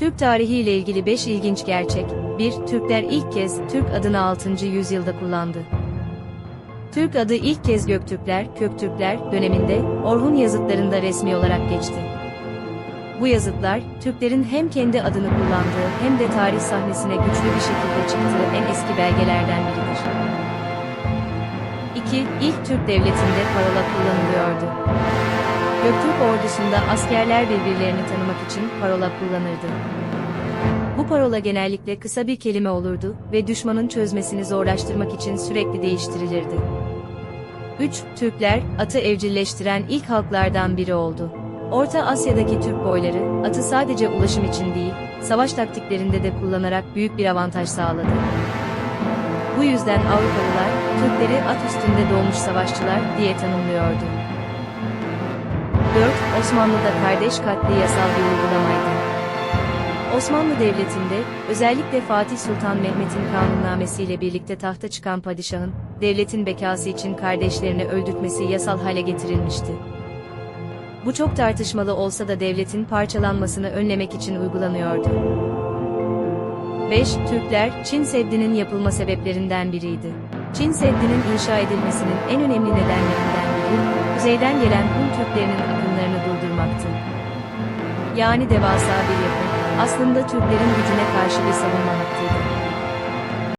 Türk tarihi ile ilgili 5 ilginç gerçek. 1. Türkler ilk kez Türk adını 6. yüzyılda kullandı. Türk adı ilk kez Göktürkler, Köktürkler döneminde Orhun yazıtlarında resmi olarak geçti. Bu yazıtlar, Türklerin hem kendi adını kullandığı hem de tarih sahnesine güçlü bir şekilde çıktığı en eski belgelerden biridir. 2. İlk Türk devletinde parola kullanılıyordu. Göktürk ordusunda askerler birbirlerini tanımak için parola kullanırdı. Bu parola genellikle kısa bir kelime olurdu ve düşmanın çözmesini zorlaştırmak için sürekli değiştirilirdi. 3. Türkler, atı evcilleştiren ilk halklardan biri oldu. Orta Asya'daki Türk boyları, atı sadece ulaşım için değil, savaş taktiklerinde de kullanarak büyük bir avantaj sağladı. Bu yüzden Avrupalılar, Türkleri at üstünde doğmuş savaşçılar diye tanımlıyordu. 4. Osmanlı'da kardeş katli yasal bir uygulamaydı. Osmanlı Devleti'nde, özellikle Fatih Sultan Mehmet'in kanunnamesiyle birlikte tahta çıkan padişahın, devletin bekası için kardeşlerini öldürtmesi yasal hale getirilmişti. Bu çok tartışmalı olsa da devletin parçalanmasını önlemek için uygulanıyordu. 5. Türkler, Çin Seddi'nin yapılma sebeplerinden biriydi. Çin Seddi'nin inşa edilmesinin en önemli nedenlerinden kuzeyden gelen Hun Türklerinin akınlarını durdurmaktı. Yani devasa bir yapı, aslında Türklerin gücüne karşı bir savunma hattıydı.